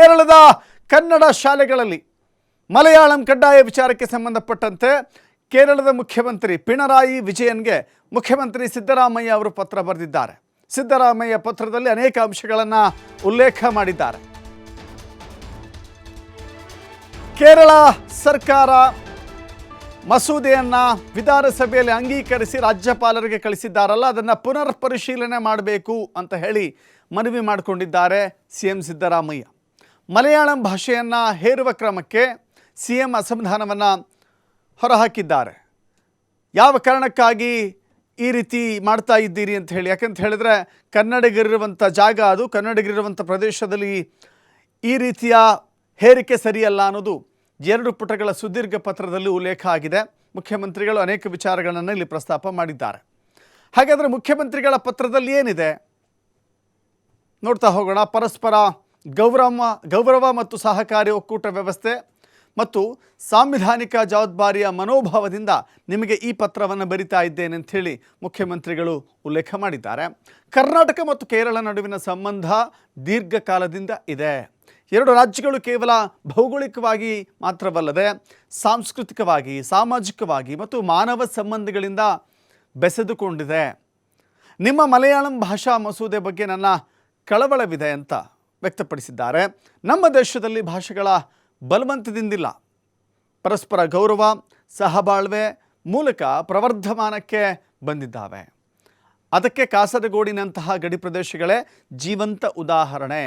ಕೇರಳದ ಕನ್ನಡ ಶಾಲೆಗಳಲ್ಲಿ ಮಲಯಾಳಂ ಕಡ್ಡಾಯ ವಿಚಾರಕ್ಕೆ ಸಂಬಂಧಪಟ್ಟಂತೆ ಕೇರಳದ ಮುಖ್ಯಮಂತ್ರಿ ಪಿಣರಾಯಿ ವಿಜಯನ್ಗೆ ಮುಖ್ಯಮಂತ್ರಿ ಸಿದ್ದರಾಮಯ್ಯ ಅವರು ಪತ್ರ ಬರೆದಿದ್ದಾರೆ. ಸಿದ್ದರಾಮಯ್ಯ ಪತ್ರದಲ್ಲಿ ಅನೇಕ ಅಂಶಗಳನ್ನು ಉಲ್ಲೇಖ ಮಾಡಿದ್ದಾರೆ. ಕೇರಳ ಸರ್ಕಾರ ಮಸೂದೆಯನ್ನು ವಿಧಾನಸಭೆಯಲ್ಲಿ ಅಂಗೀಕರಿಸಿ ರಾಜ್ಯಪಾಲರಿಗೆ ಕಳಿಸಿದ್ದಾರಲ್ಲ, ಅದನ್ನು ಪುನರ್ ಪರಿಶೀಲನೆ ಮಾಡಬೇಕು ಅಂತ ಹೇಳಿ ಮನವಿ ಮಾಡಿಕೊಂಡಿದ್ದಾರೆ ಸಿ ಎಂ ಸಿದ್ದರಾಮಯ್ಯ. ಮಲಯಾಳಂ ಭಾಷೆಯನ್ನು ಹೇರುವ ಕ್ರಮಕ್ಕೆ ಸಿ ಎಂ ಅಸಮಾಧಾನವನ್ನು ಹೊರಹಾಕಿದ್ದಾರೆ. ಯಾವ ಕಾರಣಕ್ಕಾಗಿ ಈ ರೀತಿ ಮಾಡ್ತಾ ಇದ್ದೀರಿ ಅಂತ ಹೇಳಿ, ಯಾಕಂತ ಹೇಳಿದ್ರೆ ಕನ್ನಡಿಗರಿರುವಂಥ ಜಾಗ ಅದು, ಕನ್ನಡಿಗರಿರುವಂಥ ಪ್ರದೇಶದಲ್ಲಿ ಈ ರೀತಿಯ ಹೇರಿಕೆ ಸರಿಯಲ್ಲ ಅನ್ನೋದು ಎರಡು ಪುಟಗಳ ಸುದೀರ್ಘ ಪತ್ರದಲ್ಲಿ ಉಲ್ಲೇಖ ಆಗಿದೆ. ಮುಖ್ಯಮಂತ್ರಿಗಳು ಅನೇಕ ವಿಚಾರಗಳನ್ನು ಇಲ್ಲಿ ಪ್ರಸ್ತಾಪ ಮಾಡಿದ್ದಾರೆ. ಹಾಗಾದರೆ ಮುಖ್ಯಮಂತ್ರಿಗಳ ಪತ್ರದಲ್ಲಿ ಏನಿದೆ? ನೋಡ್ತಾ ಹೋಗೋಣ. ಪರಸ್ಪರ ಗೌರವ ಗೌರವ ಮತ್ತು ಸಹಕಾರಿ ಒಕ್ಕೂಟ ವ್ಯವಸ್ಥೆ ಮತ್ತು ಸಾಂವಿಧಾನಿಕ ಜವಾಬ್ದಾರಿಯ ಮನೋಭಾವದಿಂದ ನಿಮಗೆ ಈ ಪತ್ರವನ್ನು ಬರಿತಾ ಇದ್ದೇನೆ ಅಂಥೇಳಿ ಮುಖ್ಯಮಂತ್ರಿಗಳು ಉಲ್ಲೇಖ ಮಾಡಿದ್ದಾರೆ. ಕರ್ನಾಟಕ ಮತ್ತು ಕೇರಳ ನಡುವಿನ ಸಂಬಂಧ ದೀರ್ಘಕಾಲದಿಂದ ಇದೆ. ಎರಡು ರಾಜ್ಯಗಳು ಕೇವಲ ಭೌಗೋಳಿಕವಾಗಿ ಮಾತ್ರವಲ್ಲದೆ ಸಾಂಸ್ಕೃತಿಕವಾಗಿ, ಸಾಮಾಜಿಕವಾಗಿ ಮತ್ತು ಮಾನವ ಸಂಬಂಧಗಳಿಂದ ಬೆಸೆದುಕೊಂಡಿದೆ. ನಿಮ್ಮ ಮಲಯಾಳಂ ಭಾಷಾ ಮಸೂದೆ ಬಗ್ಗೆ ನನ್ನ ಕಳವಳವಿದೆ ಅಂತ ವ್ಯಕ್ತಪಡಿಸಿದ್ದಾರೆ. ನಮ್ಮ ದೇಶದಲ್ಲಿ ಭಾಷೆಗಳ ಬಲವಂತದಿಂದಿಲ್ಲ. ಪರಸ್ಪರ ಗೌರವ, ಸಹಬಾಳ್ವೆ ಮೂಲಕ ಪ್ರವರ್ಧಮಾನಕ್ಕೆ ಬಂದಿದ್ದಾವೆ. ಅದಕ್ಕೆ ಕಾಸರಗೋಡಿನಂತಹ ಗಡಿ ಪ್ರದೇಶಗಳೇ ಜೀವಂತ ಉದಾಹರಣೆ.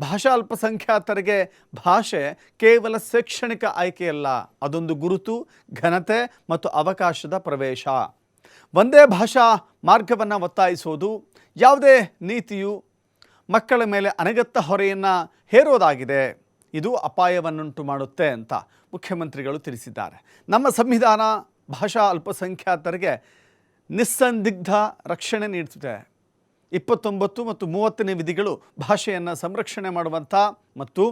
ಭಾಷಾ ಅಲ್ಪಸಂಖ್ಯಾತರಿಗೆ ಭಾಷೆ ಕೇವಲ ಶೈಕ್ಷಣಿಕ ಆಯ್ಕೆಯಲ್ಲ, ಅದೊಂದು ಗುರುತು, ಘನತೆ ಮತ್ತು ಅವಕಾಶದ ಪ್ರವೇಶ. ಒಂದೇ ಭಾಷಾ ಮಾರ್ಗವನ್ನು ಒತ್ತಾಯಿಸೋದು, ಯಾವುದೇ ನೀತಿಯು ಮಕ್ಕಳ ಮೇಲೆ ಅನಗತ್ಯ ಹೊರೆಯನ್ನು ಹೇರೋದಾಗಿದೆ. ಇದು ಅಪಾಯವನ್ನುಂಟು ಮಾಡುತ್ತೆ ಅಂತ ಮುಖ್ಯಮಂತ್ರಿಗಳು ತಿಳಿಸಿದ್ದಾರೆ. ನಮ್ಮ ಸಂವಿಧಾನ ಭಾಷಾ ಅಲ್ಪಸಂಖ್ಯಾತರಿಗೆ ನಿಸ್ಸಂದಿಗ್ಧ ರಕ್ಷಣೆ ನೀಡುತ್ತಿದೆ ಇಪ್ಪತ್ತೊಂಬತ್ತು ಮತ್ತು ಮೂವತ್ತನೇ ವಿಧಿಗಳು ಭಾಷೆಯನ್ನು ಸಂರಕ್ಷಣೆ ಮಾಡುವಂಥ ಮತ್ತು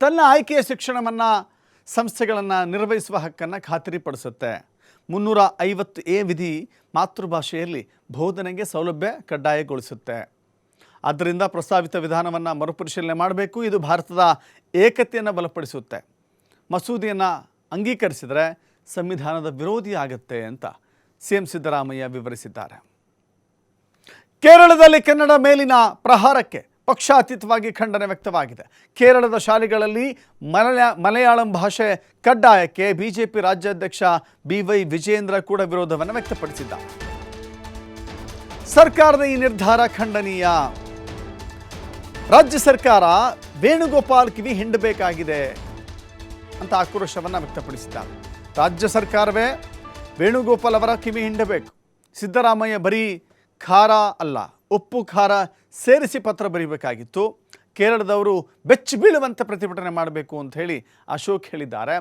ತನ್ನ ಆಯ್ಕೆಯ ಶಿಕ್ಷಣವನ್ನು ಸಂಸ್ಥೆಗಳನ್ನು ನಿರ್ವಹಿಸುವ ಹಕ್ಕನ್ನು ಖಾತರಿಪಡಿಸುತ್ತೆ. ಮುನ್ನೂರ ಐವತ್ತು ಎ ವಿಧಿ ಮಾತೃಭಾಷೆಯಲ್ಲಿ ಬೋಧನೆಗೆ ಸೌಲಭ್ಯ ಕಡ್ಡಾಯಗೊಳಿಸುತ್ತೆ. ಆದ್ದರಿಂದ ಪ್ರಸ್ತಾವಿತ ವಿಧಾನವನ್ನು ಮರುಪರಿಶೀಲನೆ ಮಾಡಬೇಕು. ಇದು ಭಾರತದ ಏಕತೆಯನ್ನು ಬಲಪಡಿಸುತ್ತೆ. ಮಸೂದೆಯನ್ನು ಅಂಗೀಕರಿಸಿದರೆ ಸಂವಿಧಾನದ ವಿರೋಧಿ ಆಗುತ್ತೆ ಅಂತ ಸಿ ಎಂ ಸಿದ್ದರಾಮಯ್ಯ ವಿವರಿಸಿದ್ದಾರೆ. ಕೇರಳದಲ್ಲಿ ಕನ್ನಡ ಮೇಲಿನ ಪ್ರಹಾರಕ್ಕೆ ಪಕ್ಷಾತೀತವಾಗಿ ಖಂಡನೆ ವ್ಯಕ್ತವಾಗಿದೆ. ಕೇರಳದ ಶಾಲೆಗಳಲ್ಲಿ ಮಲಯಾ, ಮಲಯಾಳಂ ಭಾಷೆ ಕಡ್ಡಾಯಕ್ಕೆ ಬಿಜೆಪಿ ರಾಜ್ಯಾಧ್ಯಕ್ಷ ಬಿ ವೈ ವಿಜೇಂದ್ರ ಕೂಡ ವಿರೋಧವನ್ನು ವ್ಯಕ್ತಪಡಿಸಿದ್ದಾರೆ. ಸರ್ಕಾರದ ಈ ನಿರ್ಧಾರ ಖಂಡನೀಯ. ರಾಜ್ಯ ಸರ್ಕಾರ ವೇಣುಗೋಪಾಲ್ ಕಿವಿ ಹಿಂಡಬೇಕಾಗಿದೆ ಅಂತ ಆಕ್ರೋಶವನ್ನು ವ್ಯಕ್ತಪಡಿಸಿದ್ದಾರೆ. ರಾಜ್ಯ ಸರ್ಕಾರವೇ ವೇಣುಗೋಪಾಲ್ ಅವರ ಕಿವಿ ಹಿಂಡಬೇಕು. ಸಿದ್ದರಾಮಯ್ಯ ಬರೀ ಖಾರ ಅಲ್ಲ, ಉಪ್ಪು, ಖಾರ ಸೇರಿಸಿ ಪತ್ರ ಬರೀಬೇಕಾಗಿತ್ತು. ಕೇರಳದವರು ಬೆಚ್ಚಿ ಬೀಳುವಂತೆ ಪ್ರತಿಭಟನೆ ಮಾಡಬೇಕು ಅಂತ ಹೇಳಿ ಅಶೋಕ್ ಹೇಳಿದ್ದಾರೆ.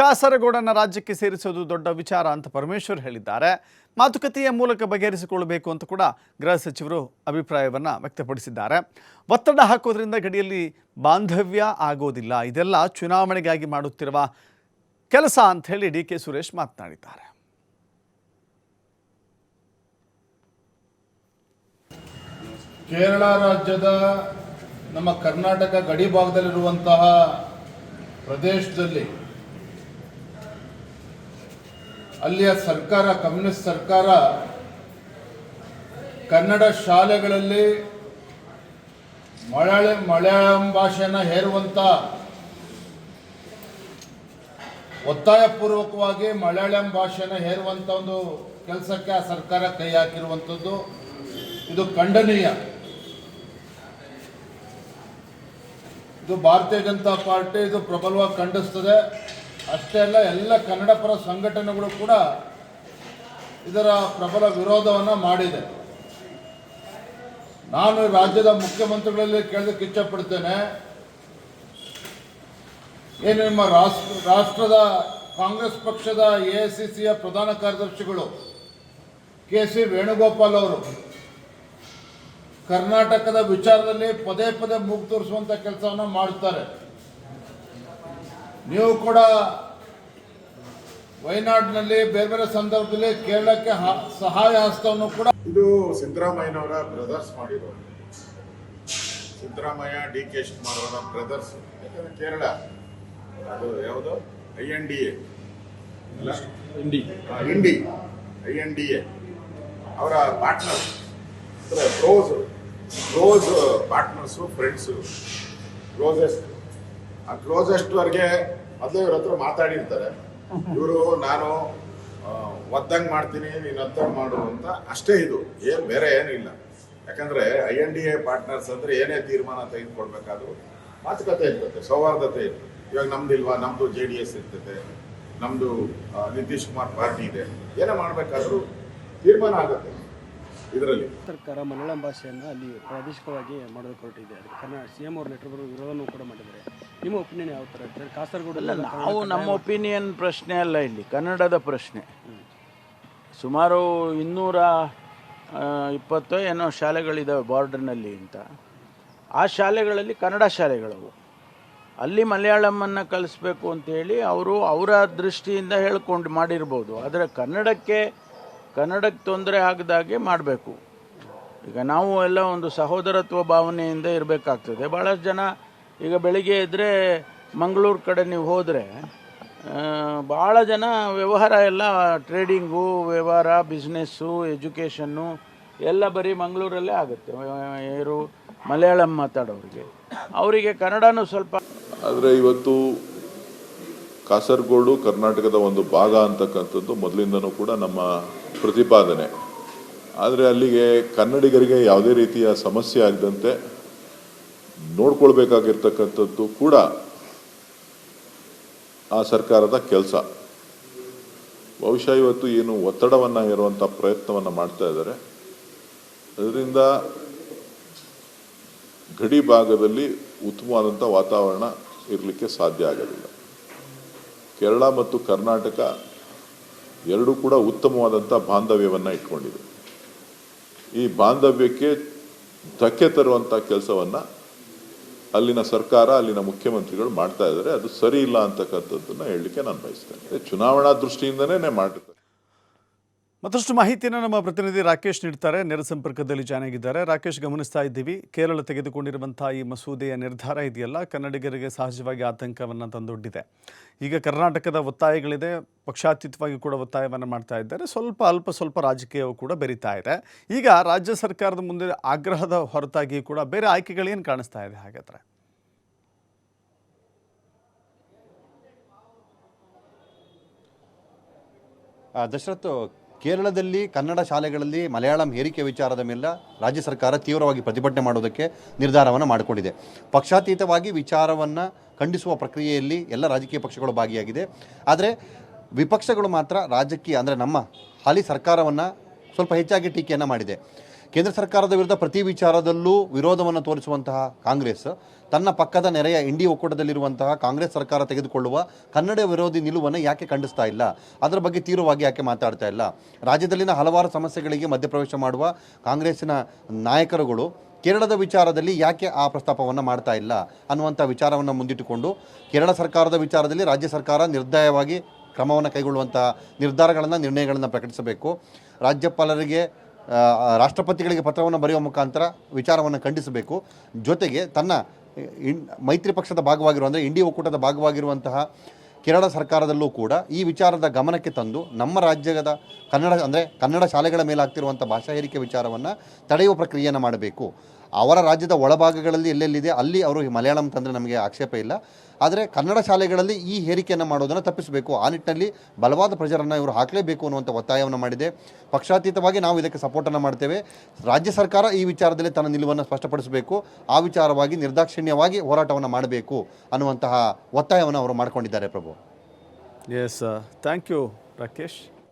ಕಾಸರಗೋಡನ್ನು ರಾಜ್ಯಕ್ಕೆ ಸೇರಿಸೋದು ದೊಡ್ಡ ವಿಚಾರ ಅಂತ ಪರಮೇಶ್ವರ್ ಹೇಳಿದ್ದಾರೆ. ಮಾತುಕತೆಯ ಮೂಲಕ ಬಗೆಹರಿಸಿಕೊಳ್ಳಬೇಕು ಅಂತ ಕೂಡ ಗೃಹ ಸಚಿವರು ಅಭಿಪ್ರಾಯವನ್ನು ವ್ಯಕ್ತಪಡಿಸಿದ್ದಾರೆ. ಒತ್ತಡ ಹಾಕೋದ್ರಿಂದ ಗಡಿಯಲ್ಲಿ ಬಾಂಧವ್ಯ ಆಗೋದಿಲ್ಲ. ಇದೆಲ್ಲ ಚುನಾವಣೆಗಾಗಿ ಮಾಡುತ್ತಿರುವ ಕೆಲಸ ಅಂತ ಹೇಳಿ ಡಿ ಕೆ ಸುರೇಶ್ ಮಾತನಾಡಿದ್ದಾರೆ. ಕೇರಳ ರಾಜ್ಯದ ನಮ್ಮ ಕರ್ನಾಟಕ ಗಡಿ ಭಾಗದಲ್ಲಿರುವಂತಹ ಪ್ರದೇಶದಲ್ಲಿ ಅಲ್ಲಿಯ ಸರ್ಕಾರ, ಕಮ್ಯುನಿಸ್ಟ್ ಸರ್ಕಾರ ಕನ್ನಡ ಶಾಲೆಗಳಲ್ಲಿ ಮಲಯಾಳ ಮಲಯಾಳಂ ಭಾಷೆಯನ್ನು ಹೇರುವಂಥ ಒತ್ತಾಯಪೂರ್ವಕವಾಗಿ ಮಲಯಾಳಂ ಭಾಷೆಯನ್ನು ಹೇರುವಂಥ ಒಂದು ಕೆಲಸಕ್ಕೆ ಆ ಸರ್ಕಾರ ಕೈ ಹಾಕಿರುವಂಥದ್ದು ಇದು ಖಂಡನೀಯ. ಇದು ಭಾರತೀಯ ಜನತಾ ಪಾರ್ಟಿ ಇದು ಪ್ರಬಲವಾಗಿ ಖಂಡಿಸ್ತದೆ. ಅಷ್ಟೇ ಅಲ್ಲ, ಎಲ್ಲ ಕನ್ನಡ ಪರ ಸಂಘಟನೆಗಳು ಕೂಡ ಇದರ ಪ್ರಬಲ ವಿರೋಧವನ್ನು ಮಾಡಿದೆ. ನಾನು ರಾಜ್ಯದ ಮುಖ್ಯಮಂತ್ರಿಗಳಲ್ಲಿ ಕೇಳೋದಕ್ಕೆ ಇಚ್ಛಪಡ್ತೇನೆ ಏನು ನಿಮ್ಮ ರಾಷ್ಟ್ರ, ರಾಷ್ಟ್ರದ ಕಾಂಗ್ರೆಸ್ ಪಕ್ಷದ ಎ ಐ ಪ್ರಧಾನ ಕಾರ್ಯದರ್ಶಿಗಳು ಕೆ ಸಿ ವೇಣುಗೋಪಾಲ್ ಅವರು ಕರ್ನಾಟಕದ ವಿಚಾರದಲ್ಲಿ ಪದೇ ಪದೇ ಮೂಗು ತೋರಿಸುವಂತ ಕೆಲಸವನ್ನು ಮಾಡುತ್ತಾರೆ. ನೀವು ಕೂಡ ವಯನಾಡಿನಲ್ಲಿ ಬೇರೆ ಬೇರೆ ಸಂದರ್ಭದಲ್ಲಿ ಕೇರಳಕ್ಕೆ ಸಹಾಯ ಹಸ್ತವನ್ನು ಕೂಡ ಇದು ಸಿದ್ದರಾಮಯ್ಯನವರ ಬ್ರದರ್ಸ್ ಮಾಡಿರೋ ಸಿದ್ದರಾಮಯ್ಯ ಡಿ ಕೆ ಶಿವಕುಮಾರ್ ಅವರ ಬ್ರದರ್ಸ್ ಯಾಕಂದ್ರೆ ಕೇರಳ, ಅದು ಯಾವುದು? I N D A. INDI INDI I N D A. ಅವರ partner close close partners friends closest ಆ ಕ್ಲೋಸೆಸ್ಟ್ ವರ್ಗೆ ಮೊದಲು ಇವ್ರ ಹತ್ರ ಮಾತಾಡಿರ್ತಾರೆ. ಇವರು, ನಾನು ಒದ್ದಂಗ್ ಮಾಡ್ತೀನಿ, ನೀನು ಒದ್ದಂಗೆ ಮಾಡು ಅಂತ. ಅಷ್ಟೇ ಇದು. ಏನ್, ಬೇರೆ ಏನೂ ಇಲ್ಲ. ಯಾಕಂದ್ರೆ I N D A partners ಅಂದ್ರೆ ಏನೇ ತೀರ್ಮಾನ ತೆಗೆದುಕೊಳ್ಬೇಕಾದ್ರು ಮಾತುಕತೆ ಇರ್ತದೆ, ಸೌಹಾರ್ದತೆ ಇರ್ತದೆ. ಇವಾಗ ನಮ್ದಿಲ್ವಾ ನಮ್ದು ಜೆ ಡಿ ಎಸ್ ಇರ್ತದೆ. ನಮ್ದು ನಿತೀಶ್ ಕುಮಾರ್ ಪಾರ್ಟಿ ಇದೆ. ಏನೇ ಮಾಡಬೇಕಾದ್ರೂ ತೀರ್ಮಾನ ಆಗುತ್ತೆ ಇದರಲ್ಲಿ. ಸರ್ಕಾರ ಮಲಯಾಳಂ ಭಾಷೆಯನ್ನು ಅಲ್ಲಿ ಪ್ರಾದೇಶಿಕವಾಗಿ ಮಾಡೋದಕ್ಕೆ ಹೊರಟಿದೆ ಅದಕ್ಕೆ ಕನ್ನಡ ಸಿ ಎಂ ಅವ್ರ ಲೆಟರ್ ವಿರೋಧನೂ ಕೂಡ ಮಾಡಿದ್ದಾರೆ. ನಿಮ್ಮ ಒಪಿನಿಯನ್ ಯಾವ ಥರ? ಸರ್ ಕಾಸರಗೋಡು ಅಲ್ಲ ನಾವು ನಮ್ಮ ಒಪಿನಿಯನ್ ಪ್ರಶ್ನೆ ಅಲ್ಲ ಇಲ್ಲಿ ಕನ್ನಡದ ಪ್ರಶ್ನೆ. ಸುಮಾರು ಇನ್ನೂರ ಇಪ್ಪತ್ತು ಏನೋ ಶಾಲೆಗಳಿದ್ದಾವೆ ಬಾರ್ಡರ್ನಲ್ಲಿ ಅಂತ. ಆ ಶಾಲೆಗಳಲ್ಲಿ ಕನ್ನಡ ಶಾಲೆಗಳವು. ಅಲ್ಲಿ ಮಲಯಾಳಮನ್ನು ಕಲಿಸ್ಬೇಕು ಅಂತೇಳಿ ಅವರು ಅವರ ದೃಷ್ಟಿಯಿಂದ ಹೇಳ್ಕೊಂಡು ಮಾಡಿರ್ಬೋದು. ಆದರೆ ಕನ್ನಡಕ್ಕೆ ಕನ್ನಡಕ್ಕೆ ತೊಂದರೆ ಆಗದಾಗೆ ಮಾಡಬೇಕು. ಈಗ ನಾವು ಎಲ್ಲ ಒಂದು ಸಹೋದರತ್ವ ಭಾವನೆಯಿಂದ ಇರಬೇಕಾಗ್ತದೆ. ಭಾಳಷ್ಟು ಜನ ಈಗ ಬೆಳಿಗ್ಗೆ ಇದ್ದರೆ ಮಂಗಳೂರು ಕಡೆ ನೀವು ಹೋದರೆ ಭಾಳ ಜನ ವ್ಯವಹಾರ ಎಲ್ಲ ಟ್ರೇಡಿಂಗು ವ್ಯವಹಾರ ಬಿಸ್ನೆಸ್ಸು ಎಜುಕೇಷನ್ನು ಎಲ್ಲ ಬರೀ ಮಂಗಳೂರಲ್ಲೇ ಆಗುತ್ತೆ. ಏರು ಮಲಯಾಳಂ ಮಾತಾಡೋರಿಗೆ. ಅವರಿಗೆ ಕನ್ನಡನೂ ಸ್ವಲ್ಪ ಆದರೆ ಇವತ್ತು ಕಾಸರಗೋಡು ಕರ್ನಾಟಕದ ಒಂದು ಭಾಗ ಅಂತಕ್ಕಂಥದ್ದು ಮೊದಲಿಂದನೂ ಕೂಡ ನಮ್ಮ ಪ್ರತಿಪಾದನೆ. ಆದರೆ ಅಲ್ಲಿಗೆ ಕನ್ನಡಿಗರಿಗೆ ಯಾವುದೇ ರೀತಿಯ ಸಮಸ್ಯೆ ಆಗದಂತೆ ನೋಡ್ಕೊಳ್ಬೇಕಾಗಿರ್ತಕ್ಕಂಥದ್ದು ಕೂಡ ಆ ಸರ್ಕಾರದ ಕೆಲಸ. ಬಹುಶಃ ಇವತ್ತು ಏನು ಒತ್ತಡವನ್ನು ಇರುವಂಥ ಪ್ರಯತ್ನವನ್ನು ಮಾಡ್ತಾ ಇದ್ದಾರೆ. ಅದರಿಂದ ಗಡಿ ಭಾಗದಲ್ಲಿ ಉತ್ತಮವಾದಂಥ ವಾತಾವರಣ ಇರಲಿಕ್ಕೆ ಸಾಧ್ಯ ಆಗೋದಿಲ್ಲ. ಕೇರಳ ಮತ್ತು ಕರ್ನಾಟಕ ಎರಡೂ ಕೂಡ ಉತ್ತಮವಾದಂಥ ಬಾಂಧವ್ಯವನ್ನು ಇಟ್ಕೊಂಡಿದೆ. ಈ ಬಾಂಧವ್ಯಕ್ಕೆ ಧಕ್ಕೆ ತರುವಂಥ ಕೆಲಸವನ್ನು ಅಲ್ಲಿನ ಸರ್ಕಾರ, ಅಲ್ಲಿನ ಮುಖ್ಯಮಂತ್ರಿಗಳು ಮಾಡ್ತಾ ಇದ್ದಾರೆ. ಅದು ಸರಿ ಇಲ್ಲ ಅಂತಕ್ಕಂಥದ್ದನ್ನು ಹೇಳಲಿಕ್ಕೆ ನಾನು ಬಯಸ್ತೇನೆ. ಚುನಾವಣಾ ದೃಷ್ಟಿಯಿಂದನೇ ಮಾಡಿರ್ತಾರೆ ಮತ್ತಷ್ಟು ಮಾಹಿತಿಯನ್ನು ನಮ್ಮ ಪ್ರತಿನಿಧಿ ರಾಕೇಶ್ ನೀಡ್ತಾರೆ. ನೇರ ಸಂಪರ್ಕದಲ್ಲಿ ಜಾಯ್ನ್ ಆಗಿದ್ದಾರೆ ರಾಕೇಶ್, ಗಮನಿಸ್ತಾ ಇದ್ದೀವಿ. ಕೇರಳ ತೆಗೆದುಕೊಂಡಿರುವಂತಹ ಈ ಮಸೂದೆಯ ನಿರ್ಧಾರ ಇದೆಯಲ್ಲ? ಕನ್ನಡಿಗರಿಗೆ ಸಹಜವಾಗಿ ಆತಂಕವನ್ನು ತಂದೊಡ್ಡಿದೆ. ಈಗ ಕರ್ನಾಟಕದ ಒತ್ತಾಯಗಳಿದೆ. ಪಕ್ಷಾತೀತವಾಗಿ ಕೂಡ ಒತ್ತಾಯವನ್ನು ಮಾಡ್ತಾ ಇದ್ದಾರೆ. ಸ್ವಲ್ಪ ಅಲ್ಪ ಸ್ವಲ್ಪ ರಾಜಕೀಯವು ಕೂಡ ಬೆರೀತಾ ಇದೆ. ಈಗ ರಾಜ್ಯ ಸರ್ಕಾರದ ಮುಂದೆ ಆಗ್ರಹದ ಹೊರತಾಗಿ ಕೂಡ ಬೇರೆ ಆಯ್ಕೆಗಳೇನು ಕಾಣಿಸ್ತಾ ಇದೆ ಹಾಗಾದರೆ? ದಶರಥ್ ಕೇರಳದಲ್ಲಿ ಕನ್ನಡ ಶಾಲೆಗಳಲ್ಲಿ ಮಲಯಾಳಂ ಹೇರಿಕೆ ವಿಚಾರದ ಮೇಲೆ ರಾಜ್ಯ ಸರ್ಕಾರ ತೀವ್ರವಾಗಿ ಪ್ರತಿಭಟನೆ ಮಾಡೋದಕ್ಕೆ ನಿರ್ಧಾರವನ್ನು ಮಾಡಿಕೊಂಡಿದೆ. ಪಕ್ಷಾತೀತವಾಗಿ ವಿಚಾರವನ್ನು ಖಂಡಿಸುವ ಪ್ರಕ್ರಿಯೆಯಲ್ಲಿ ಎಲ್ಲ ರಾಜಕೀಯ ಪಕ್ಷಗಳು ಭಾಗಿಯಾಗಿದೆ. ಆದರೆ ವಿಪಕ್ಷಗಳು ಮಾತ್ರ ರಾಜಕೀಯ, ಅಂದರೆ ನಮ್ಮ ಹಾಲಿ ಸರ್ಕಾರವನ್ನು ಸ್ವಲ್ಪ ಹೆಚ್ಚಾಗಿ ಟೀಕೆಯನ್ನು ಮಾಡಿದೆ. ಕೇಂದ್ರ ಸರ್ಕಾರದ ವಿರುದ್ಧ ಪ್ರತಿ ವಿಚಾರದಲ್ಲೂ ವಿರೋಧವನ್ನು ತೋರಿಸುವಂತಹ ಕಾಂಗ್ರೆಸ್, ತನ್ನ ಪಕ್ಕದ ನೆರೆಯ ಇಂಡಿ ಒಕ್ಕೂಟದಲ್ಲಿರುವಂತಹ ಕಾಂಗ್ರೆಸ್ ಸರ್ಕಾರ ತೆಗೆದುಕೊಳ್ಳುವ ಕನ್ನಡ ವಿರೋಧಿ ನಿಲುವನ್ನು ಯಾಕೆ ಖಂಡಿಸ್ತಾ ಇಲ್ಲ? ಅದರ ಬಗ್ಗೆ ತೀವ್ರವಾಗಿ ಯಾಕೆ ಮಾತಾಡ್ತಾ ಇಲ್ಲ? ರಾಜ್ಯದಲ್ಲಿನ ಹಲವಾರು ಸಮಸ್ಯೆಗಳಿಗೆ ಮಧ್ಯಪ್ರವೇಶ ಮಾಡುವ ಕಾಂಗ್ರೆಸ್ಸಿನ ನಾಯಕರುಗಳು ಕೇರಳದ ವಿಚಾರದಲ್ಲಿ ಯಾಕೆ ಆ ಪ್ರಸ್ತಾಪವನ್ನು ಮಾಡ್ತಾ ಇಲ್ಲ ಅನ್ನುವಂಥ ವಿಚಾರವನ್ನು ಮುಂದಿಟ್ಟುಕೊಂಡು ಕೇರಳ ಸರ್ಕಾರದ ವಿಚಾರದಲ್ಲಿ ರಾಜ್ಯ ಸರ್ಕಾರ ನಿರ್ದಾಯವಾಗಿ ಕ್ರಮವನ್ನು ಕೈಗೊಳ್ಳುವಂತಹ ನಿರ್ಧಾರಗಳನ್ನು, ನಿರ್ಣಯಗಳನ್ನು ಪ್ರಕಟಿಸಬೇಕು. ರಾಜ್ಯಪಾಲರಿಗೆ ರಾಷ್ಟ್ರಪತಿಗಳಿಗೆ ಪತ್ರವನ್ನು ಬರೆಯುವ ಮುಖಾಂತರ ವಿಚಾರವನ್ನು ಖಂಡಿಸಬೇಕು. ಜೊತೆಗೆ ತನ್ನ ಇನ್, ಮೈತ್ರಿ ಪಕ್ಷದ ಭಾಗವಾಗಿರುವ, ಅಂದರೆ ಇಂಡಿ ಒಕ್ಕೂಟದ ಭಾಗವಾಗಿರುವಂತಹ ಕೇರಳ ಸರ್ಕಾರದಲ್ಲೂ ಕೂಡ ಈ ವಿಚಾರದ ಗಮನಕ್ಕೆ ತಂದು ನಮ್ಮ ರಾಜ್ಯದ ಕನ್ನಡ, ಅಂದರೆ ಕನ್ನಡ ಶಾಲೆಗಳ ಮೇಲೆ ಆಗ್ತಿರುವಂಥ ಭಾಷಾ ಹೇರಿಕೆ ವಿಚಾರವನ್ನು ತಡೆಯುವ ಪ್ರಕ್ರಿಯೆಯನ್ನು ಮಾಡಬೇಕು. ಅವರ ರಾಜ್ಯದ ಒಳಭಾಗಗಳಲ್ಲಿ ಎಲ್ಲೆಲ್ಲಿದೆ, ಅಲ್ಲಿ ಅವರು ಮಲಯಾಳಂ ತಂದರೆ ನಮಗೆ ಆಕ್ಷೇಪ ಇಲ್ಲ. ಆದರೆ ಕನ್ನಡ ಶಾಲೆಗಳಲ್ಲಿ ಈ ಹೇರಿಕೆಯನ್ನು ಮಾಡೋದನ್ನು ತಪ್ಪಿಸಬೇಕು. ಆ ನಿಟ್ಟಿನಲ್ಲಿ ಬಲವಾದ ಪ್ರಜರನ್ನು ಇವರು ಹಾಕಲೇಬೇಕು ಅನ್ನುವಂಥ ಒತ್ತಾಯವನ್ನು ಮಾಡಿದೆ. ಪಕ್ಷಾತೀತವಾಗಿ ನಾವು ಇದಕ್ಕೆ ಸಪೋರ್ಟನ್ನು ಮಾಡ್ತೇವೆ. ರಾಜ್ಯ ಸರ್ಕಾರ ಈ ವಿಚಾರದಲ್ಲಿ ತನ್ನ ನಿಲುವನ್ನು ಸ್ಪಷ್ಟಪಡಿಸಬೇಕು. ಆ ವಿಚಾರವಾಗಿ ನಿರ್ದಾಕ್ಷಿಣ್ಯವಾಗಿ ಹೋರಾಟವನ್ನು ಮಾಡಬೇಕು ಅನ್ನುವಂತಹ ಒತ್ತಾಯವನ್ನು ಅವರು ಮಾಡಿಕೊಂಡಿದ್ದಾರೆ Prabhu. Yes thank you Rakesh